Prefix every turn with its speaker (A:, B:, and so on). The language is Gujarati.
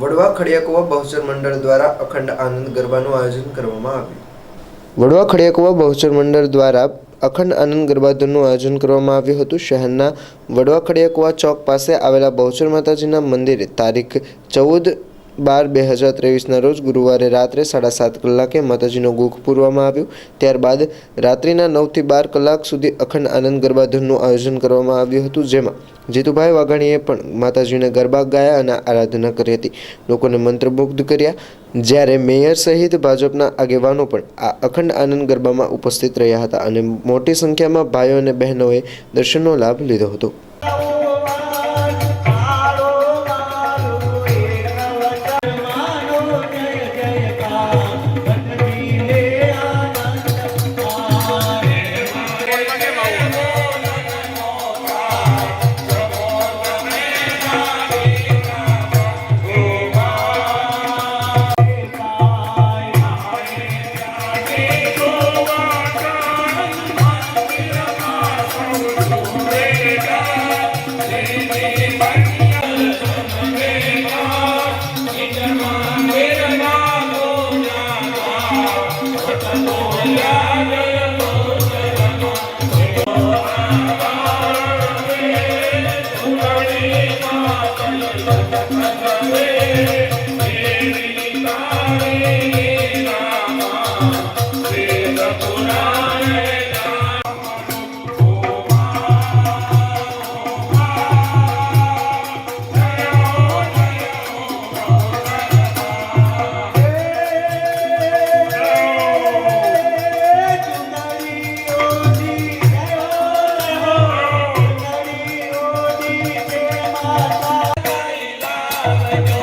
A: વડવા ખડિયાકુવા બહુચર મંડળ દ્વારા અખંડ આનંદ ગરબાનું આયોજન કરવામાં આવ્યું. વડવા ખડિયાકુવા બહુચર મંડળ દ્વારા અખંડ આનંદ ગરબાધનનું આયોજન કરવામાં આવ્યું હતું. શહેરના વડવા ખડિયાકુવા ચોક પાસે આવેલા બહુચર માતાજીના મંદિરે તારીખ ચૌદ બાર બે હજાર ત્રેવીસના રોજ ગુરુવારે રાત્રે સાડા સાત કલાકે માતાજીનો ગુખ પૂરવામાં આવ્યું. ત્યારબાદ રાત્રિના નવથી બાર કલાક સુધી અખંડ આનંદ ગરબા ધૂનનું આયોજન કરવામાં આવ્યું હતું, જેમાં જીતુભાઈ વાઘાણીએ પણ માતાજીને ગરબા ગાયા અને આરાધના કરી હતી. લોકોને મંત્રમુગ્ધ કર્યા. જ્યારે મેયર સહિત ભાજપના આગેવાનો પણ આ અખંડ આનંદ ગરબામાં ઉપસ્થિત રહ્યા હતા અને મોટી સંખ્યામાં ભાઈઓ અને બહેનોએ દર્શનનો લાભ લીધો હતો.
B: Thank you. Bye.